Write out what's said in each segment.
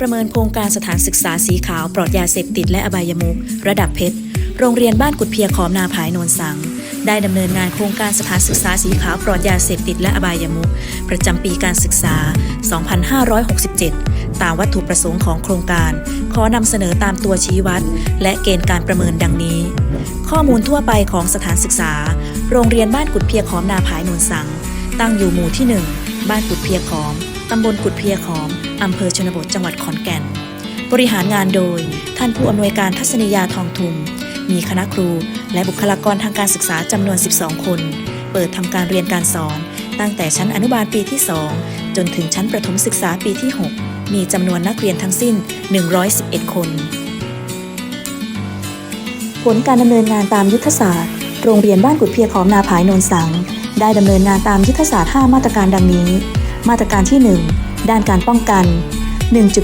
ประเมินโครงการสถานศึกษาสีขาวปลอดยาเสพติดและอบายมุขระดับเพชร โรงเรียนบ้านกุดเพียขอมนาผายโนนสัง ได้ดำเนินงานโครงการสถานศึกษาสีขาวปลอดยาเสพติดและอบายมุขประจำปีการศึกษา 2567 ตามวัตถุประสงค์ของโครงการ ขอนำเสนอตามตัวชี้วัด และเกณฑ์การประเมินดังนี้ ข้อมูลทั่วไปของสถานศึกษา โรงเรียนบ้านกุดเพียขอมนาผายโนนสัง ตั้งอยู่หมู่ที่ 1 บ้านกุดเพียขอม ตำบลกุดเพียขอม อำเภอชนบทจังหวัดขอนแก่น บริหารงานโดย ท่านผู้อำนวยการทัศนียาทองทุม มีคณะครูและบุคลากรทางการศึกษาจำนวน 12 คน เปิดทำการเรียนการสอน ตั้งแต่ชั้นอนุบาลปีที่ 2 จนถึงชั้นประถมศึกษาปีที่ 6 มีจำนวนนักเรียนทั้งสิ้น 111 คน ผลการดำเนินงานตามยุทธศาสตร์ โรงเรียนบ้านกุดเพียขอมนาผายโนนสัง ได้ดำเนินงานตามยุทธศาสตร์ 5 มาตรการดังนี้ มาตรการที่ 1 ด้านการป้องกัน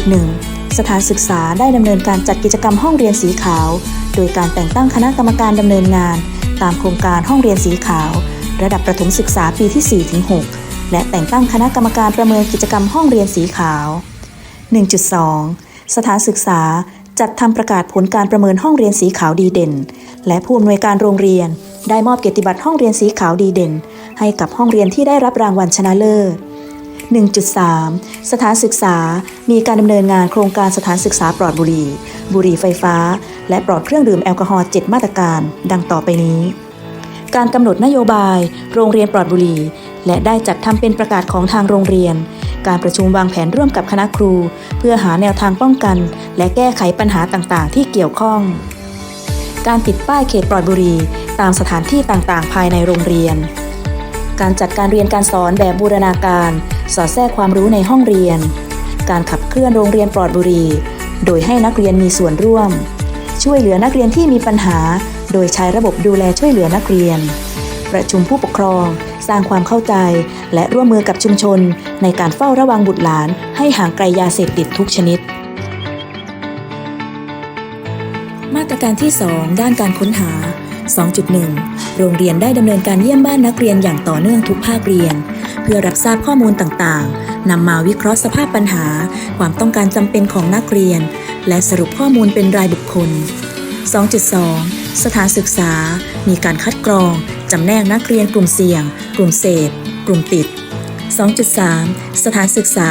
1.1 สถานศึกษาได้ดำเนินการจัดกิจกรรมห้องเรียนสีขาว โดยการแต่งตั้งคณะกรรมการดำเนินงาน ตามโครงการห้องเรียนสีขาว ระดับประถมศึกษาปีที่ 4-6 และแต่งตั้งคณะกรรมการประเมินกิจกรรมห้องเรียนสีขาว 1.2 สถานศึกษาจัดทำประกาศผลการประเมินห้องเรียนสีขาวดีเด่น และผู้อำนวยการโรงเรียน ได้มอบเกียรติบัตรห้องเรียนสีขาวดีเด่น ให้กับห้องเรียนที่ได้รับรางวัลชนะเลิศ 1.3 สถานศึกษา มีการดำเนินงานโครงการสถานศึกษาปลอดบุหรี่ บุหรี่ไฟฟ้า และปลอดเครื่องดื่มแอลกอฮอล์7มาตรการ ดังต่อไปนี้ การกำหนดนโยบาย โรงเรียนปลอดบุหรี่ และได้จัดทำเป็นประกาศของทางโรงเรียน การประชุมวางแผนร่วมกับคณะครู เพื่อหาแนวทางป้องกัน และแก้ไขปัญหาต่างๆ ที่เกี่ยวข้อง การติดป้ายเขตปลอดบุหรี่ตามสถานที่ต่างๆ ภายในโรงเรียน การจัดการเรียนการสอนแบบบูรณาการ สอดแทรกความรู้ในห้องเรียน การขับเคลื่อนโรงเรียนปลอดบุหรี่ โดยให้นักเรียนมีส่วนร่วม ช่วยเหลือนักเรียนที่มีปัญหา โดยใช้ระบบดูแลช่วยเหลือนักเรียน ประชุมผู้ปกครอง สร้างความเข้าใจ และร่วมมือกับชุมชน ในการเฝ้าระวังบุตรหลาน ให้ห่างไกลยาเสพติดทุกชนิด มาตรการที่ 2 ด้านการค้นหา 2.1 โรงเรียนได้ดำเนินการเยี่ยมบ้านนักเรียนอย่างต่อเนื่องทุกภาคเรียน เพื่อรับทราบข้อมูลต่างๆนำมาวิเคราะห์สภาพปัญหา ความต้องการจำเป็นของนักเรียน และสรุปข้อมูลเป็นรายบุคคล 2.2 สถานศึกษา มีการคัดกรองจำแนกนักเรียนกลุ่มเสี่ยง กลุ่มเสพ กลุ่มติด 2.3 สถานศึกษา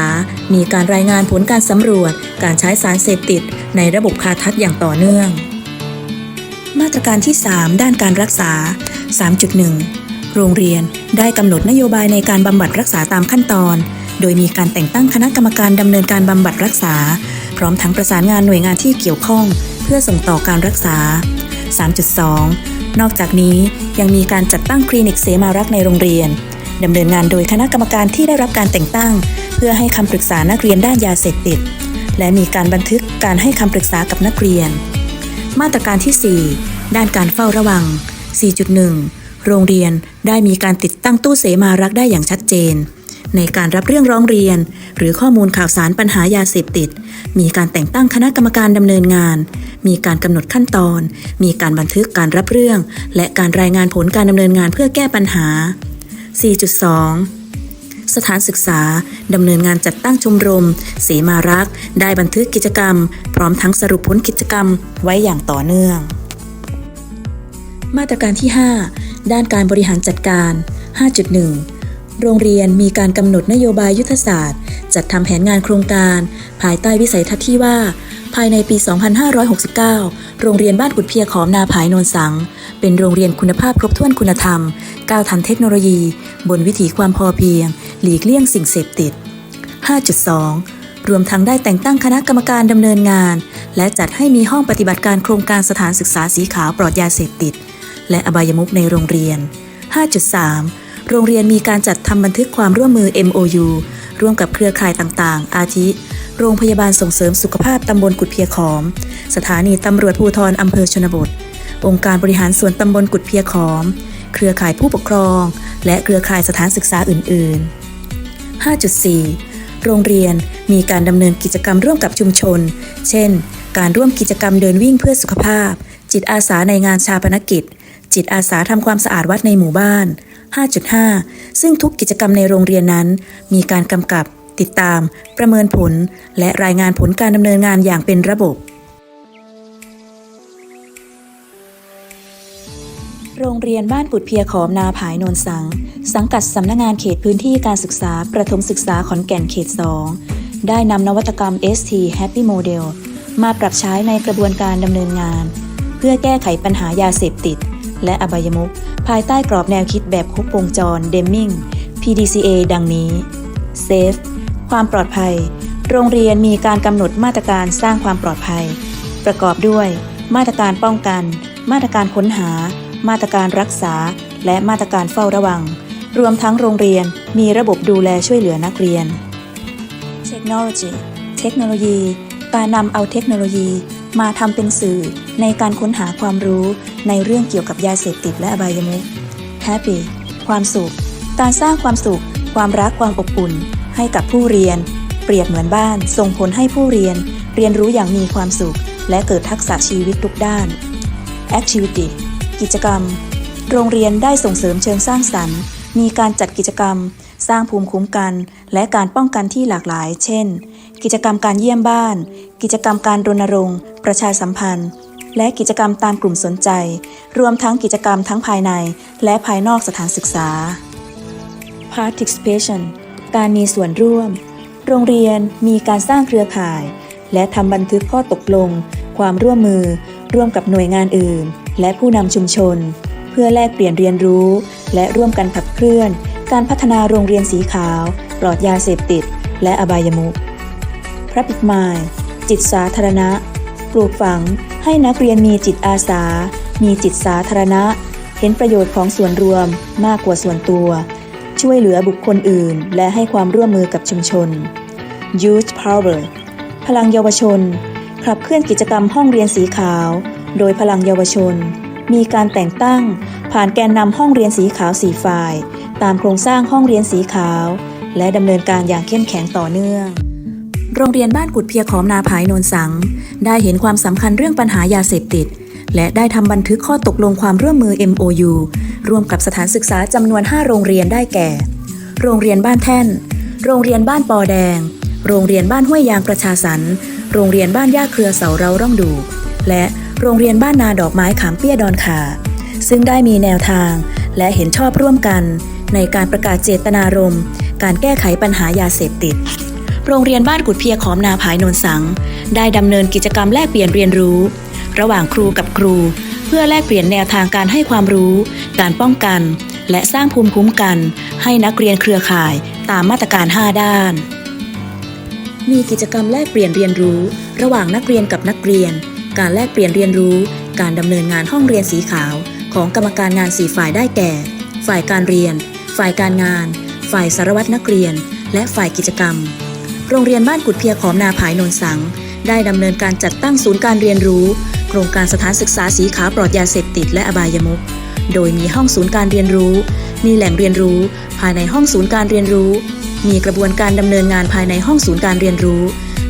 มีการรายงานผลการสำรวจ การใช้สารเสพติด ในระบบคาทัดอย่างต่อเนื่อง มาตรการที่ 3 ด้านการรักษา 3.1 โรงเรียนได้กำหนดนโยบายในการบำบัดรักษาตามขั้นตอน โดยมีการแต่งตั้งคณะกรรมการดำเนินการบำบัดรักษา พร้อมทั้งประสานงานหน่วยงานที่เกี่ยวข้อง เพื่อส่งต่อการรักษา 3.2 นอกจากนี้ยังมีการจัดตั้งคลินิกเสมารักในโรงเรียนดำเนินงานโดยคณะกรรมการที่ได้รับการแต่งตั้ง เพื่อให้คำปรึกษานักเรียนด้านยาเสพติด และมีการบันทึกการให้คำปรึกษากับนักเรียน มาตรการที่ 4 ด้านการเฝ้าระวัง 4.1 โรงเรียนได้มีการติดตั้งตู้เสมารักได้อย่างชัดเจน ในการรับเรื่องร้องเรียน หรือข้อมูลข่าวสารปัญหายาเสพติด มีการแต่งตั้งคณะกรรมการดำเนินงาน มีการกำหนดขั้นตอน มีการบันทึกการรับเรื่อง และการรายงานผลการดำเนินงานเพื่อแก้ปัญหา 4.2สถานศึกษา ดำเนินงานจัดตั้งชมรม เสมารัก ได้บันทึกกิจกรรม พร้อมทั้งสรุปผลกิจกรรมไว้อย่างต่อเนื่อง มาตรการที่ 5 ด้านการบริหารจัดการ 5.1 โรงเรียนมีการกำหนดนโยบายยุทธศาสตร์ จัดทำแผนงานโครงการ ภายใต้วิสัยทัศน์ที่ว่า ภายในปี 2569 โรงเรียนบ้านกุดเพียขอมนาผายโนนสัง เป็นโรงเรียนคุณภาพครบถ้วนคุณธรรม ก้าวทันเทคโนโลยี บนวิถีความพอเพียง หลีกเลี่ยงสิ่งเสพติด 5.2รวมทั้งได้แต่งตั้งคณะกรรมการดำเนินงาน และจัดให้มีห้องปฏิบัติการโครงการสถานศึกษาสีขาวปลอดยาเสพติด และอบายมุขในโรงเรียน 5.3 โรงเรียนมีการจัดทำบันทึกความร่วมมือ MOU ร่วมกับเครือข่ายต่างๆ อาทิ โรงพยาบาลส่งเสริมสุขภาพตำบลกุดเพียขอม สถานีตำรวจภูธรอำเภอชนบท องค์การบริหารส่วนตำบลกุดเพียขอม เครือข่ายผู้ปกครอง และเครือข่ายสถานศึกษาอื่น ๆ 5.4 โรงเรียนมีการดำเนินกิจกรรมร่วมกับชุมชน เช่น การร่วมกิจกรรมเดินวิ่งเพื่อสุขภาพ จิตอาสาในงานชาปนกิจ จิตอาสาทำความสะอาดวัดในหมู่บ้าน 5.5 ซึ่งทุกกิจกรรมในโรงเรียนนั้น มีการกำกับ ติดตาม ประเมินผล และรายงานผลการดำเนินงานอย่างเป็นระบบ โรงเรียนบ้านกุดเพียขอมนาผายโนนสัง สังกัดสำนักงงานเขตพื้นที่การศึกษา ประถมศึกษาขอนแก่นเขต 2 ได้นำนวัตกรรม ST Happy Model มาปรับใช้ในกระบวนการดำเนินงาน เพื่อแก้ไขปัญหายาเสพติด และอบายมุขภายใต้กรอบแนวคิดแบบครบวงจร Deming PDCA ดังนี้ Safe ความปลอดภัย โรงเรียนมีการกำหนดมาตรการสร้างความปลอดภัย ประกอบด้วย มาตรการป้องกัน มาตรการค้นหา มาตรการรักษา และมาตรการเฝ้าระวัง รวมทั้งโรงเรียนมีระบบดูแลช่วยเหลือนักเรียนเทคโนโลยีเทคโนโลยี การนำเอาเทคโนโลยี มาทำเป็นสื่อในการค้นหาความรู้ในเรื่องเกี่ยวกับยาเสพติดและอบายมุข Happy ความสุข การสร้างความสุข ความรักความอบอุ่น ให้กับผู้เรียน เปรียบเหมือนบ้าน ส่งผลให้ผู้เรียน เรียนรู้อย่างมีความสุข และเกิดทักษะชีวิตทุกด้าน Activity กิจกรรม โรงเรียนได้ส่งเสริมเชิงสร้างสรรค์ มีการจัดกิจกรรม สร้างภูมิคุ้มกัน และการป้องกันที่หลากหลาย เช่น กิจกรรมการเยี่ยมบ้าน กิจกรรมการรณรงค์ ประชาสัมพันธ์ และกิจกรรมตามกลุ่มสนใจ รวมทั้งกิจกรรมทั้งภายใน และภายนอกสถานศึกษา Participation การมีส่วนร่วม โรงเรียนมีการสร้างเครือข่าย และทำบันทึกข้อตกลง ความร่วมมือ ร่วมกับหน่วยงานอื่น และผู้นำชุมชน เพื่อแลกเปลี่ยนเรียนรู้ และร่วมกันขับเคลื่อน การพัฒนาโรงเรียนสีขาว ปลอดยาเสพติด และอบายมุข พระปิดมายจิตสาธารณะ ปลูกฝังให้นักเรียนมีจิตอาสา มีจิตสาธารณะ เห็นประโยชน์ของส่วนรวมมากกว่าส่วนตัว ช่วยเหลือบุคคลอื่น และให้ความร่วมมือกับชุมชน Youth Power พลังเยาวชน ขับเคลื่อนกิจกรรมห้องเรียนสีขาว โดยพลังเยาวชน มีการแต่งตั้ง ผ่านแกนนำห้องเรียนสีขาวสีฝ่าย ตามโครงสร้างห้องเรียนสีขาว และดำเนินการอย่างเข้มแข็งต่อเนื่อง โรงเรียนบ้านกุดเพียขอมนาผายโนนสัง ได้เห็นความสำคัญเรื่องปัญหายาเสพติด และได้ทำบันทึกข้อตกลงความร่วมมือ MOU ร่วมกับสถานศึกษาจำนวน 5 โรงเรียนได้แก่ โรงเรียนบ้านแท่น โรงเรียนบ้านปอแดง โรงเรียนบ้านห้วยยางประชาสรรโรงเรียนบ้านย่าเครือเสาเราร่องดู และโรงเรียนบ้านนาดอกไม้ขามเปี้ยดอนขา ซึ่งได้มีแนวทาง และเห็นชอบร่วมกัน ในการประกาศเจตนารมณ์ การแก้ไขปัญหายาเสพติด โรงเรียนบ้านกุดเพียขอมนาผายโนนสัง ได้ดำเนินกิจกรรมแลกเปลี่ยนเรียนรู้ ระหว่างครูกับครู เพื่อแลกเปลี่ยนแนวทางการให้ความรู้ การป้องกัน และสร้างภูมิคุ้มกัน ให้นักเรียนเครือข่ายตามมาตรการ 5 ด้าน มีกิจกรรมแลกเปลี่ยนเรียนรู้ ระหว่างนักเรียนกับนักเรียน การแลกเปลี่ยนเรียนรู้ การดำเนินงานห้องเรียนสีขาว ของกรรมการงานสีฝ่ายได้แก่ ฝ่ายการเรียน ฝ่ายการงาน ฝ่ายสารวัตรนักเรียน และฝ่ายกิจกรรม โรงเรียนบ้านกุดเพียขอมนาผายโนนสัง ได้ดำเนินการจัดตั้งศูนย์การเรียนรู้ โครงการสถานศึกษาสีขาวปลอดยาเสพติดและอบายมุขโดยมีห้องศูนย์การเรียนรู้ มีแหล่งเรียนรู้ ภายในห้องศูนย์การเรียนรู้ มีกระบวนการดำเนินงานภายในห้องศูนย์การเรียนรู้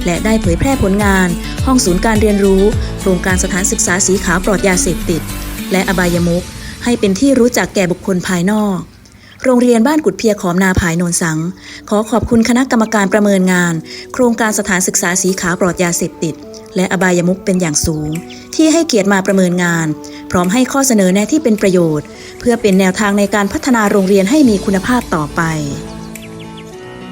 และได้เผยแพร่ผลงาน ห้องศูนย์การเรียนรู้ โครงการสถานศึกษาสีขาวปลอดยาเสพติด และอบายมุขให้เป็นที่รู้จักแก่บุคคลภายนอก โรงเรียนบ้านกุดเพียขอมนาผายโนนสัง ขอขอบคุณคณะกรรมการประเมินงาน โครงการสถานศึกษาสีขาวปลอดยาเสพติด และอบายมุกเป็นอย่างสูง ที่ให้เกียรติมาประเมินงาน พร้อมให้ข้อเสนอแนะที่เป็นประโยชน์ เพื่อเป็นแนวทางในการพัฒนาโรงเรียนให้มีคุณภาพต่อไป